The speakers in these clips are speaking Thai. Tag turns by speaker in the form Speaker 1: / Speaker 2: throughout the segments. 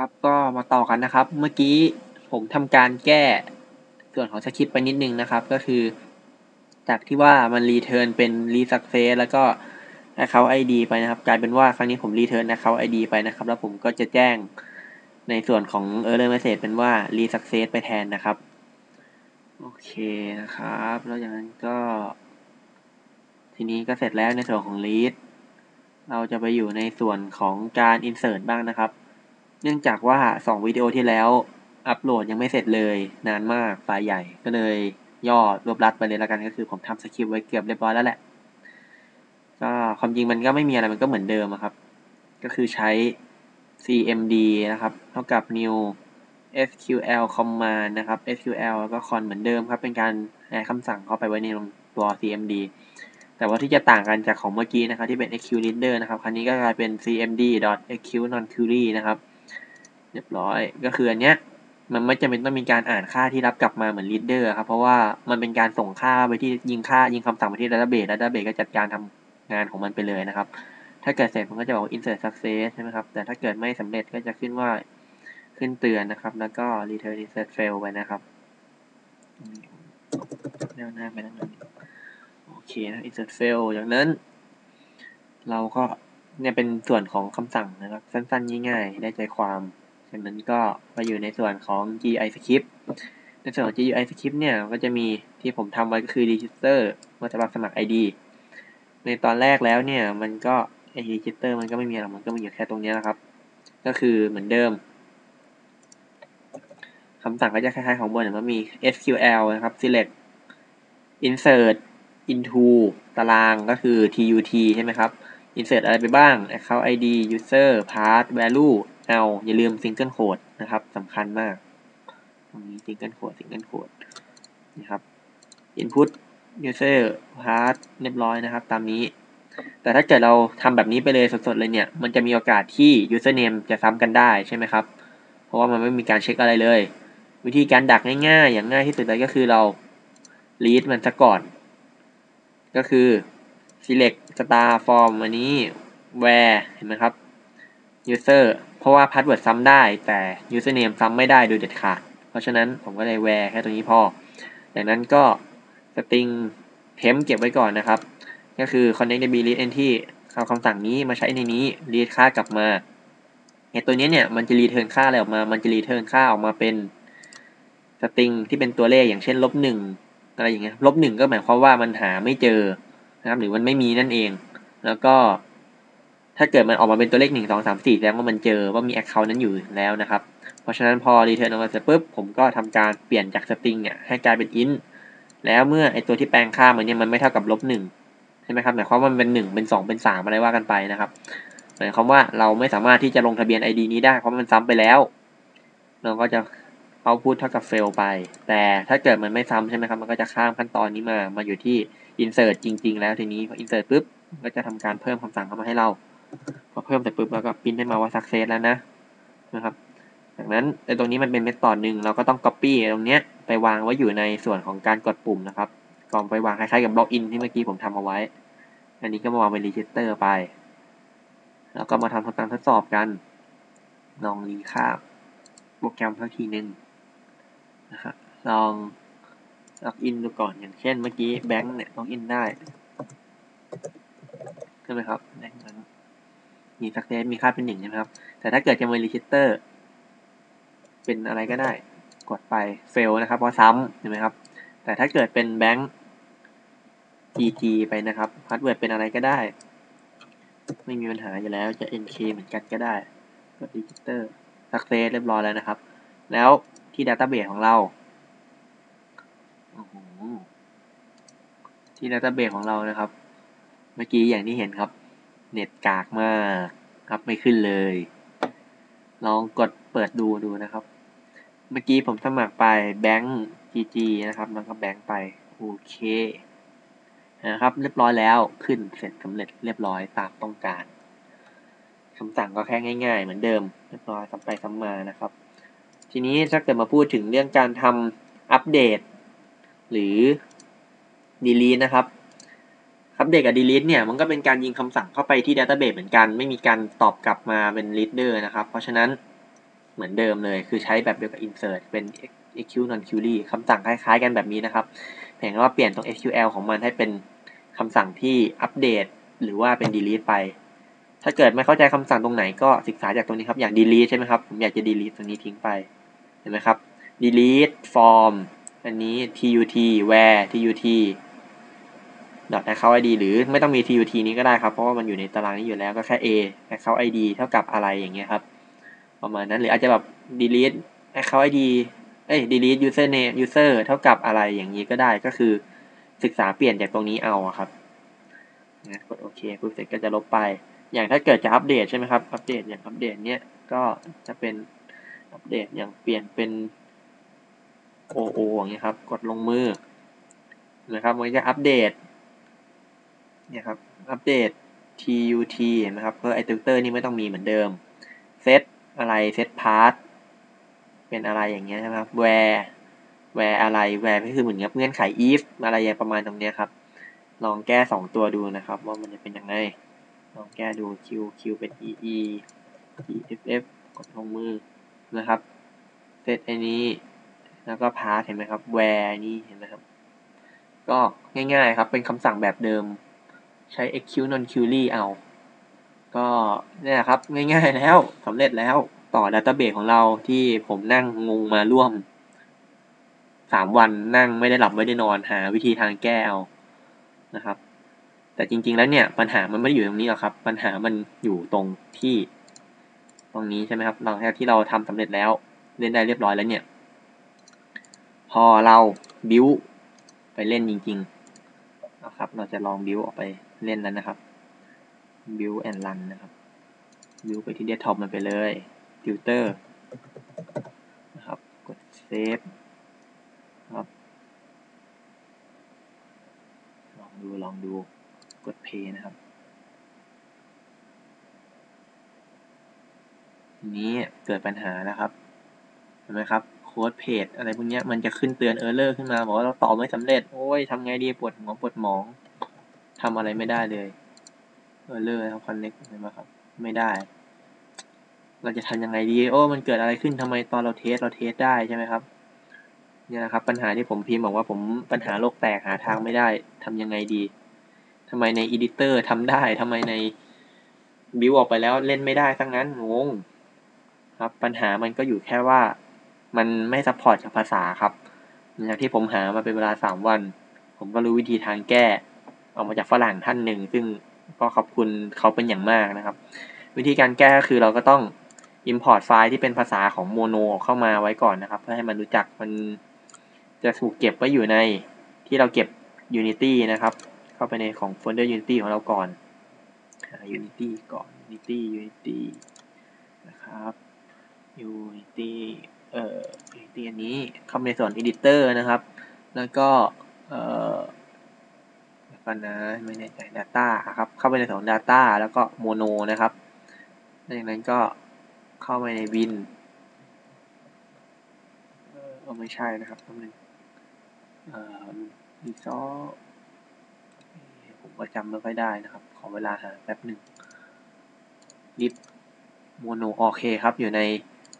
Speaker 1: ครับก็มาต่อกันนะครับ เมื่อกี้ผมทำการแก้ส่วนของสคริปต์ไปนิดนึงนะครับ ก็คือ จากที่ว่ามันรีเทิร์นเป็นรีสักเซสแล้วก็ account ID ไปนะครับ กลายเป็นว่าครั้งนี้ผมรีเทิร์น account ID ไปนะครับ แล้วผมก็จะแจ้งในส่วนของ error message เป็นว่า re success ไปแทนนะครับ โอเคนะครับ แล้วอย่างนั้นก็ ทีนี้ก็เสร็จแล้วในส่วนของ read เราจะไปอยู่ในส่วนของการ insert บ้างนะครับ เนื่องจากว่าสองวิดีโอที่แล้วอัปโหลดยังไม่เสร็จเลยนานมากไฟล์ใหญ่ก็เลยย่อรวบรัดไปเลยแล้วกันก็คือผมทำสคริปต์ไว้เกือบเรียบร้อยแล้วแหละก็ความจริงมันก็ไม่มีอะไรมันก็เหมือนเดิมครับ ก็คือใช้ cmd นะครับ เท่ากับ new sql command นะครับ sql แล้วก็ con เหมือนเดิมครับ เป็นการแอดคำสั่งเข้าไปไว้ในตัว cmd แต่ว่าที่จะต่างกันจากของเมื่อกี้นะครับที่เป็น execute reader นะครับ ครั้นี้ก็กลายเป็น cmd execute non query นะครับ รียบร้อย ก็คืออันเนี้ยมันไม่จำเป็นต้องมีการอ่านค่าที่รับกลับมาเหมือน reader ครับเพราะว่ามันเป็นการส่งค่าไปที่ยิงค่ายิงคำสั่งไปที่ database database ก็จัดการทำงานของมันไปเลยนะครับ ถ้าเกิดเสร็จมันก็จะบอก insert success ใช่ไหมครับ แต่ถ้าเกิดไม่สำเร็จก็จะขึ้นว่าขึ้นเตือนนะครับ แล้วก็ return insert fail ไปนะครับแนวหน้าไปแล้วนะโอเคนะ insert fail จากนั้น เราก็เนี่ยเป็นส่วนของคำสั่งนะครับ สั้นๆ ง่ายๆ ได้ใจความ จากนั้นก็มาอยู่ในส่วนของ GUI script ในส่วนของ GUI script เนี่ยก็จะมีที่ผมทำไว้ก็คือ register เมื่อจะรับสมัคร ID ในตอนแรกแล้วเนี่ยมันก็ไอ register มันก็ไม่มีอะไรมันก็มีอยู่แค่ตรงนี้นะครับ ก็คือเหมือนเดิมคำสั่งก็จะคล้ายๆของบนมันมี SQL นะครับ select insert into ตารางก็คือ tut ใช่ไหมครับ insert อะไรไปบ้าง account id user path value เอาอย่าลืม single quote นะครับสำคัญมาก ตรงนี้ single quote single quote นะครับ input user path เรียบร้อยนะครับ ตามนี้ แต่ถ้าเกิดเราทำแบบนี้ไปเลยสดๆเลยเนี่ย มันจะมีโอกาสที่ username จะซ้ำกันได้ใช่ไหมครับ เพราะว่ามันไม่มีการเช็คอะไรเลย วิธีการดักง่ายๆ อย่างง่ายที่สุดเลยก็คือเรา read มันซะก่อน ก็คือ select star form อันนี้ where เห็นไหมครับ user เพราะว่า password ซ้ำได้แต่ username ซ้ำไม่ได้โดยเด็ดขาด เพราะฉะนั้นผมก็เลย where แค่ตรงนี้พอจากนั้นก็ string temp เก็บไว้ก่อนนะครับ ก็คือ connect db read entry เอาคำสั่งนี้มาใช้ในนี้ read ค่ากลับมาไอตัวนี้เนี่ยมันจะ return ค่าอะไรออกมา มันจะ return ค่าออกมาเป็น string ที่เป็นตัวเลขอย่างเช่นลบหนึ่งอะไรอย่างเงี้ยลบหนึ่งก็หมายความว่ามันหาไม่เจอนะครับหรือมันไม่มีนั่นเอง แล้วก็ ถ้าเกิดมันออกมาเป็นตัวเลขหนึ่งสองสามสี่แสดงว่ามันเจอว่ามี account นั้นอยู่แล้วนะครับ เพราะฉะนั้นพอ return ออกมาเสร็จปุ๊บ ผมก็ทำการเปลี่ยนจาก string เนี่ยให้กลายเป็น int แล้วเมื่อไอตัวที่แปลงค่ามันเนี่ยมันไม่เท่ากับลบหนึ่งใช่ไหมครับหมายความว่ามันเป็นหนึ่งเป็นสองเป็นสามอะไรว่ากันไปนะครับหมายความว่าเราไม่สามารถที่จะลงทะเบียน ID นี้ได้เพราะมันซ้ำไปแล้ว เราก็จะเอาพูดเท่ากับ fail ไป แต่ถ้าเกิดมันไม่ซ้ำใช่ไหมครับมันก็จะข้ามขั้นตอนนี้มามาอยู่ที่ insert จริง ๆ แล้วทีนี้พอ insert ปุ๊บก็จะทำการเพิ่มคำสั่งเข้ามาให้เรา พอเพิ่มเสร็จปุ๊บเราก็พิมพ์ให้มาว่า success แล้วนะนะครับจากนั้นในตรงนี้มันเป็นเมธอดหนึ่งเราก็ต้อง copy ตรงเนี้ยไปวางไว้อยู่ในส่วนของการกดปุ่มนะครับก่อนไปวางคล้ายๆกับบล็อกอินที่เมื่อกี้ผมทำเอาไว้ อันนี้ก็มาวางเป็น register ไป แล้วก็มาทำการทดสอบกัน ลองรีคาบโปรแกรมสักทีหนึ่งนะครับลองล็อกอินดูก่อนอย่างเช่นเมื่อกี้แบงค์เนี่ยล็อกอินได้ใช่ไหมครับแบงค์นั้น มีสักเซสมีค่าเป็นหนึ่งใช่ไหมครับ แต่ถ้าเกิดจะมารีจิสเตอร์ เป็นอะไรก็ได้ กดไปเฟลนะครับ เพราะซ้ำใช่ไหมครับ แต่ถ้าเกิดเป็นแบงค์ GG ไปนะครับพาสเวิร์ดเป็นอะไรก็ได้ ไม่มีปัญหาอยู่แล้วจะ NK เหมือนกันก็ได้กดรีจิสเตอร์สักเซสเรียบร้อยแล้วนะครับ แล้วที่ Database ของเราที่ Database ของเรานะครับ เมื่อกี้อย่างที่เห็นครับ เน็ตกากมากครับไม่ขึ้นเลย ลองกดเปิดดูดูนะครับ เมื่อกี้ผมสมัครไปแบงค์ GG นะครับ แล้วก็แบงค์ไป โอเคนะครับ เรียบร้อยแล้วขึ้นเสร็จสำเร็จเรียบร้อยตามต้องการคำสั่งก็แค่ง่าย ๆ เหมือนเดิมเรียบร้อยซ้ำไปซ้ำมานะครับ ทีนี้ถ้าเกิดมาพูดถึงเรื่องการทำอัปเดต หรือ delete นะครับ อัปเดตกับ delete เนี่ยมันก็เป็นการยิงคำสั่งเข้าไปที่ database เหมือนกัน ไม่มีการตอบกลับมาเป็น reader นะครับ เพราะฉะนั้นเหมือนเดิมเลย คือใช้แบบเดียวกับ insert เป็น eq non query คำสั่งคล้ายๆ กันแบบนี้นะครับเพียงแค่ว่าเปลี่ยนตรง SQL ของมันให้เป็นคำสั่งที่อัปเดตหรือว่าเป็น delete ไป ถ้าเกิดไม่เข้าใจคำสั่งตรงไหนก็ศึกษาจากตรงนี้ครับ อย่าง delete ใช่ไหมครับ ผมอยากจะ delete ตรงนี้ทิ้งไป เห็นไหมครับ delete form อันนี้ tut where tut account id หรือไม่ต้องมี tut นี้ก็ได้ครับ เพราะว่ามันอยู่ในตารางนี้อยู่แล้วก็แค่ a account id เท่ากับอะไรอย่างเงี้ยครับ ประมาณนั้นหรืออาจจะแบบ delete account id เอ้ย delete user name user เท่ากับอะไรอย่างนี้ก็ได้ก็คือศึกษาเปลี่ยนจากตรงนี้เอาครับนะกดโอเคปุ๊บเสร็จก็จะลบไป อย่างถ้าเกิดจะอัปเดตใช่ไหมครับ อัปเดตอย่างอัปเดตเนี้ยก็จะเป็นอัปเดตอย่างเปลี่ยนเป็น OO อย่างเงี้ยครับ กดลงมือนะครับมันจะอัปเดต เนี่ยครับอัปเดต TUT เห็นไหมครับเพื่อไอติวเตอร์นี่ไม่ต้องมีเหมือนเดิมเซตอะไรเซตพาร์ทเป็นอะไรอย่างเงี้ยนะครับ where where อะไร where ก็คือเหมือนกับเงื่อนไข if อะไรอย่างประมาณตรงเนี้ยครับ ลองแก้สองตัวดูนะครับ ว่ามันจะเป็นยังไง ลองแก้ดู q q เป็น e e e f f กดลงมือนะครับเซตไอ้นี้ แล้วก็พาร์ทเห็นไหมครับ where นี่เห็นไหมครับ ก็ง่ายๆครับ เป็นคำสั่งแบบเดิม ใช้ eq non query เอา ก็เนี่ยครับ ง่ายๆแล้วสำเร็จแล้วต่อดัตเตอร์เบสของเราที่ผมนั่งงงมาร่วมสามวันนั่งไม่ได้หลับไม่ได้นอนหาวิธีทางแก้เอานะครับ แต่จริง ๆ แล้วเนี่ยปัญหามันไม่ได้อยู่ตรงนี้หรอกครับ ปัญหามันอยู่ตรงที่ ตรงนี้ใช่ไหมครับหลังจากที่เราทำสำเร็จแล้วเล่นได้เรียบร้อยแล้วเนี่ย พอเราบิวไปเล่นจริงๆนะครับ เราจะลองบิวออกไป เล่นแล้วนะครับบิวแอนด์รันนะครับบิวไปที่เดสก์ท็อปมันไปเลยฟิลเตอร์นะครับ กดเซฟครับลองดูลองดูกด play นะครับทีนี้เกิดปัญหาแล้วครับเห็นไหมครับโค้ดเพจอะไรพวกนี้มันจะขึ้นเตือนเออร์เลอร์ขึ้นมา บอกว่าเราตอบไม่สำเร็จ โอ้ยทำไงดีปวดหัวปวดหมอง ทำอะไรไม่ได้เลยเออเลอร์ครับคอนเน็กเห็นไหมครับ ไม่ได้ เราจะทำยังไงดีโอ้มันเกิดอะไรขึ้นทำไมตอนเราเทสเราเทสได้ใช่ไหมครับเนี่ยนะครับ ปัญหาที่ผมพิมพ์บอกว่าผมปัญหาโลกแตกหาทางไม่ได้ทำยังไงดีทำไมในอีดิเตอร์ทำได้ทำไมในบิวออกไปแล้วเล่นไม่ได้ทั้งนั้นงงครับ ปัญหามันก็อยู่แค่ว่ามันไม่ซัพพอร์ตกับภาษาครับอย่างที่ผมหามาเป็นเวลาสามวัน ผมก็รู้วิธีทางแก้ ออกมาจากฝรั่งท่านหนึ่ง ซึ่งก็ขอบคุณเขาเป็นอย่างมากนะครับ วิธีการแก้ก็คือเราก็ต้อง import ไฟล์ที่เป็นภาษาของโมโนเข้ามาไว้ก่อนนะครับ เพื่อให้มันรู้จักมันจะถูกเก็บไว้อยู่ในที่เราเก็บ Unity นะครับ เข้าไปในของโฟลเดอร์ Unity ของเราก่อน Unity ก่อน Unity Unity นะครับ Unity เอ่อ Unity อันนี้เข้าไปในส่วน Editor นะครับ แล้วก็เอ่อ กันนะ ไม่แน่ใจ Data ครับ เข้าไปในส่วน Data แล้วก็ Mono นะครับดังนั้นก็เข้าไปใน Win เออไม่ใช่นะครับแป๊บนึงเอ่อรีซอผมก็จำไม่ค่อยได้นะครับ ขอเวลาหาแป๊บหนึ่งลิฟโมโนโอเคครับ อยู่ใน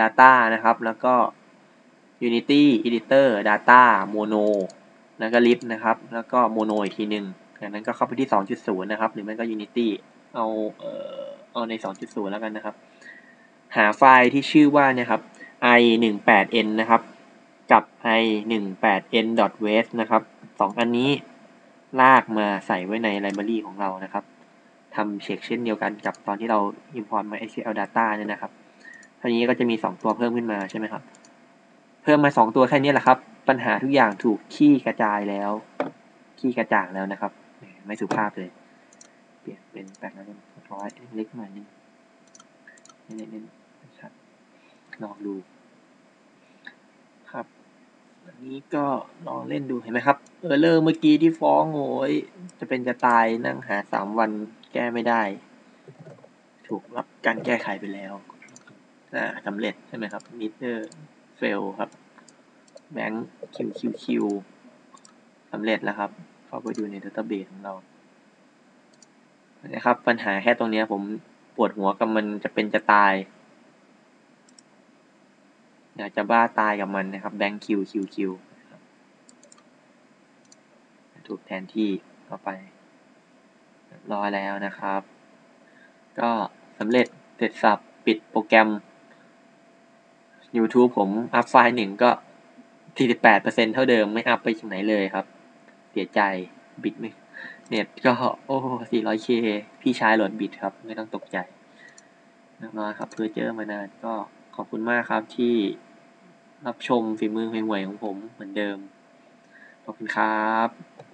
Speaker 1: Data นะครับ แล้วก็ Unity Editor Data Mono แล้วก็ Lib นะครับ แล้วก็ Mono อีกทีหนึ่ง จากนั้นก็เข้าไปที่ 2.0 นะครับ หรือไม่ก็ Unity เอาเอ่อเอาใน 2.0 แล้วกันนะครับ หาไฟล์ที่ชื่อว่าเนี่ยครับ i 1 8 n นะครับ กับ i18n.wes นะครับสองอันนี้ลากมาใส่ไว้ในไลบรารีของเรานะครับทำเช็คเช่นเดียวกันกับตอนที่เรา import MySQL data เนี่ยนะครับทีนี้ก็จะมี 2 ตัวเพิ่มขึ้นมาใช่ไหมครับ เพิ่มมา 2 ตัวแค่นี้แหละครับ ปัญหาทุกอย่างถูกขี้กระจายแล้ว ขี้กระจ่างแล้วนะครับ ไม่สุภาพเลย เปลี่ยนเป็นแปดร้อยร้อยเล็กหน่อยนึงเน้นๆชัดลองดู ครับอันนี้ก็ลองเล่นดูเห็นไหมครับ เออเลอร์เมื่อกี้ที่ฟ้องโอยจะเป็นจะตายนั่งหาสามวันแก้ไม่ได้ ถูกรับการแก้ไขไปแล้วอ่าสำเร็จใช่ไหมครับมิเตอร์เฟลครับแบงค์คิวคิวคิวสำเร็จแล้วครับ เข้าไปดูในดัตเตอร์เบสของเรานะครับ ปัญหาแค่ตรงนี้ผมปวดหัวกับมันจะเป็นจะตาย อยากจะบ้าตายกับมันนะครับแบงคิวคิวคิวถูกแทนที่เข้าไปรอยแล้วนะครับ ก็สำเร็จเสร็จสับปิดโปรแกรม YouTube ผมอัพไฟล์หนึ่งก็ 48%เท่าเดิมไม่อัพไปถึงไหนเลยครับ เสียใจบิดไม่เน็ตก็โอ้ 400k พี่ชายโหลดบิดครับ ไม่ต้องตกใจเรียบร้อยครับ เพื่อเจอมานานก็ขอบคุณมากครับที่รับชมฝีมือห่วยของผมเหมือนเดิม ขอบคุณครับ